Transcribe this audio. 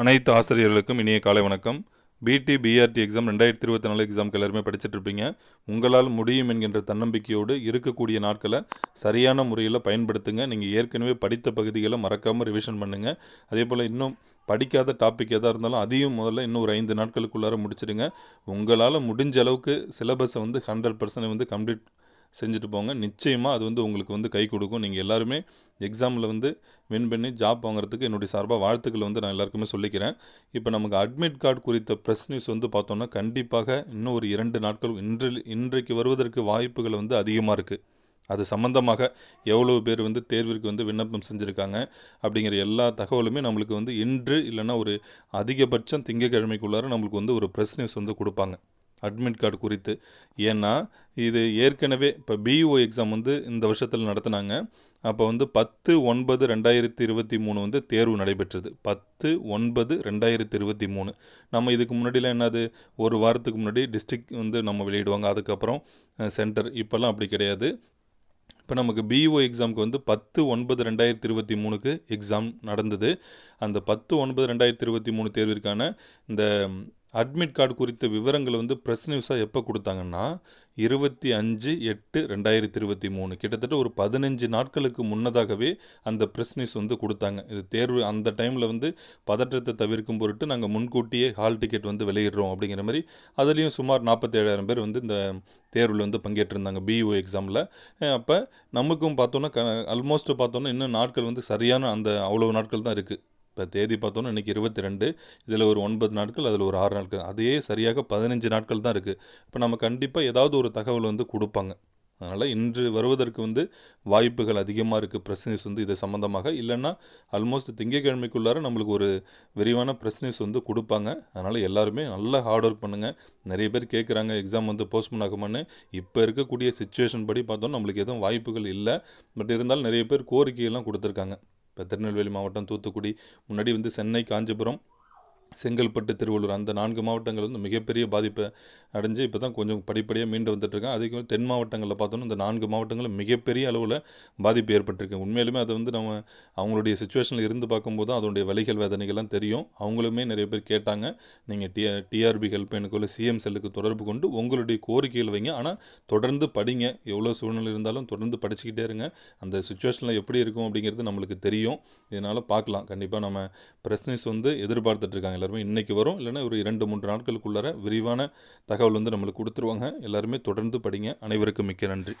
அனைத்து ஆசிரியர்களுக்கும் இனிய காலை வணக்கம். பிடி பிஆர்டி எக்ஸாம் ரெண்டாயிரத்தி இருபத்தி நாலு எக்ஸாம்க்கு எல்லாருமே படிச்சுட்டு இருப்பீங்க. உங்களால் முடியும் என்கின்ற தன்னம்பிக்கையோடு இருக்கக்கூடிய நாட்களை சரியான முறையில் பயன்படுத்துங்க. நீங்கள் ஏற்கனவே படித்த பகுதிகளை மறக்காமல் ரிவிஷன் பண்ணுங்கள் அதே போல் இன்னும் படிக்காத டாபிக் எதாக இருந்தாலும் அதையும் முதல்ல இன்னும் ஒரு ஐந்து நாட்களுக்குள்ளார முடிச்சிடுங்க. உங்களால் முடிஞ்ச அளவுக்கு சிலபஸை வந்து ஹண்ட்ரட் பர்சன்ட் வந்து கம்ப்ளீட் செஞ்சுட்டு போங்க. நிச்சயமாக அது வந்து உங்களுக்கு வந்து கை கொடுக்கும். நீங்கள் எல்லாருமே எக்ஸாமில் வந்து வின் பண்ணி ஜாப் வாங்குறதுக்கு என்னுடைய சார்பாக வாழ்த்துக்களை வந்து நான் எல்லாருக்குமே சொல்லிக்கிறேன். இப்போ நமக்கு அட்மிட் கார்டு குறித்த ப்ரெஸ் நியூஸ் வந்து பார்த்தோன்னா கண்டிப்பாக இன்னும் ஒரு இரண்டு நாட்கள் இன்று இன்றைக்கு வருவதற்கு வாய்ப்புகள் வந்து அதிகமாக இருக்குது அது சம்மந்தமாக எவ்வளோ பேர் வந்து தேர்விற்கு வந்து விண்ணப்பம் செஞ்சுருக்காங்க அப்படிங்கிற எல்லா தகவலுமே நம்மளுக்கு வந்து இன்று இல்லைன்னா ஒரு அதிகபட்சம் திங்கக்கிழமைக்குள்ளார நம்மளுக்கு வந்து ஒரு ப்ரெஸ் நியூஸ் வந்து கொடுப்பாங்க. அட்மிட் கார்டு குறித்து. ஏன்னா இது ஏற்கனவே இப்போ பிஇஓ எக்ஸாம் வந்து இந்த வருஷத்தில் நடத்தினாங்க. அப்போ வந்து பத்து ஒன்பது ரெண்டாயிரத்தி இருபத்தி மூணு வந்து தேர்வு நடைபெற்றது. பத்து ஒன்பது ரெண்டாயிரத்தி இருபத்தி மூணு. நம்ம இதுக்கு முன்னாடிலாம் என்னது? ஒரு வாரத்துக்கு முன்னாடி டிஸ்ட்ரிக் வந்து நம்ம வெளியிடுவாங்க. அதுக்கப்புறம் சென்டர் இப்போல்லாம் அப்படி கிடையாது. இப்போ நமக்கு பிஇஓ எக்ஸாமுக்கு வந்து பத்து ஒன்பது ரெண்டாயிரத்தி இருபத்தி மூணுக்கு எக்ஸாம் நடந்தது. அந்த பத்து ஒன்பது ரெண்டாயிரத்தி இருபத்தி மூணு தேர்விற்கான இந்த அட்மிட் கார்டு குறித்த விவரங்களை வந்து ப்ரெஸ் நியூஸாக எப்போ கொடுத்தாங்கன்னா இருபத்தி அஞ்சு எட்டு ரெண்டாயிரத்தி இருபத்தி மூணு. கிட்டத்தட்ட ஒரு பதினஞ்சு நாட்களுக்கு முன்னதாகவே அந்த ப்ரெஸ் நியூஸ் வந்து கொடுத்தாங்க. இது தேர்வு அந்த டைமில் வந்து பதற்றத்தை தவிர்க்கும் பொருட்டு நாங்கள் முன்கூட்டியே ஹால் டிக்கெட் வந்து வெளியிடுறோம் அப்படிங்கிற மாதிரி அதுலேயும் சுமார் நாற்பத்தேழாயிரம் பேர் வந்து இந்த தேர்வில் வந்து பங்கேற்றிருந்தாங்க பிஇஓ எக்ஸாமில் அப்போ நமக்கும் பார்த்தோன்னா க ஆல்மோஸ்ட் பார்த்தோன்னா இன்னும் நாட்கள் வந்து சரியான அந்த அவ்வளோ நாட்கள் தான் இருக்குது இப்போ தேதி பார்த்தோன்னா இன்றைக்கி இருபத்தி ரெண்டு இதில் ஒரு ஒன்பது நாட்கள் அதில் ஒரு ஆறு நாட்கள். அதே சரியாக பதினஞ்சு நாட்கள் தான் இருக்குது இப்போ நம்ம கண்டிப்பாக ஏதாவது ஒரு தகவல் வந்து கொடுப்பாங்க. அதனால் இன்று வருவதற்கு வந்து வாய்ப்புகள் அதிகமாக இருக்குது ப்ரெஸ் நியூஸ் வந்து இது சம்மந்தமாக இல்லைன்னா ஆல்மோஸ்ட் திங்கக்கிழமைக்குள்ளார நம்மளுக்கு ஒரு விரிவான ப்ரெஸ் நியூஸ் வந்து கொடுப்பாங்க. அதனால் எல்லாருமே நல்லா ஹார்ட் ஒர்க் பண்ணுங்கள் நிறைய பேர் கேட்குறாங்க எக்ஸாம் வந்து போஸ்ட்போன் ஆகுமான்னு. இப்போ இருக்கக்கூடிய சுச்சுவேஷன் படி பார்த்தோம் நம்மளுக்கு எதுவும் வாய்ப்புகள் இல்லை. பட் இருந்தாலும் நிறைய பேர் கோரிக்கையெல்லாம் கொடுத்துருக்காங்க. இப்போ திருநெல்வேலி மாவட்டம் தூத்துக்குடி. முன்னாடி வந்து சென்னை காஞ்சிபுரம் செங்கல்பட்டு திருவள்ளூர் அந்த நான்கு மாவட்டங்கள் வந்து மிகப்பெரிய பாதிப்பை அடைஞ்சு இப்போ தான் கொஞ்சம் படிப்படியாக மீண்டு வந்துட்டுருக்கேன் அதுக்கு வந்து தென் மாவட்டங்களில் பார்த்தோன்னா இந்த நான்கு மாவட்டங்களில் மிகப்பெரிய அளவில் பாதிப்பு ஏற்பட்டிருக்கு. உண்மையிலுமே அதை வந்து நம்ம அவங்களுடைய சுச்சுவேஷனில் இருந்து பார்க்கும்போது தான் அதனுடைய வழிகள் வேதனைகள்லாம் தெரியும். அவங்களுமே நிறைய பேர் கேட்டாங்க. நீங்கள் டி டிஆர்பி ஹெல்ப்லைனுக்கு இல்லை சிஎம் செல்லுக்கு தொடர்பு கொண்டு உங்களுடைய கோரிக்கைகள் வைங்க. ஆனால் தொடர்ந்து படிங்க. எவ்வளோ சூழ்நிலை இருந்தாலும் தொடர்ந்து படிச்சுக்கிட்டே இருங்க. அந்த சுச்சுவேஷனில் எப்படி இருக்கும் அப்படிங்கிறது நம்மளுக்கு தெரியும். இதனால் பார்க்கலாம். கண்டிப்பாக நம்ம ப்ரெஸ் நியூஸ் வந்து எதிர்பார்த்துட்ருக்காங்க எல்லாருமே இன்றைக்கி வரும். இல்லைனா ஒரு இரண்டு மூன்று நாட்களுக்குள்ளார விரிவான தகவல் வந்து நம்மளுக்கு கொடுத்துருவாங்க. எல்லாருமே தொடர்ந்து படிங்க. அனைவருக்கும் மிக்க நன்றி.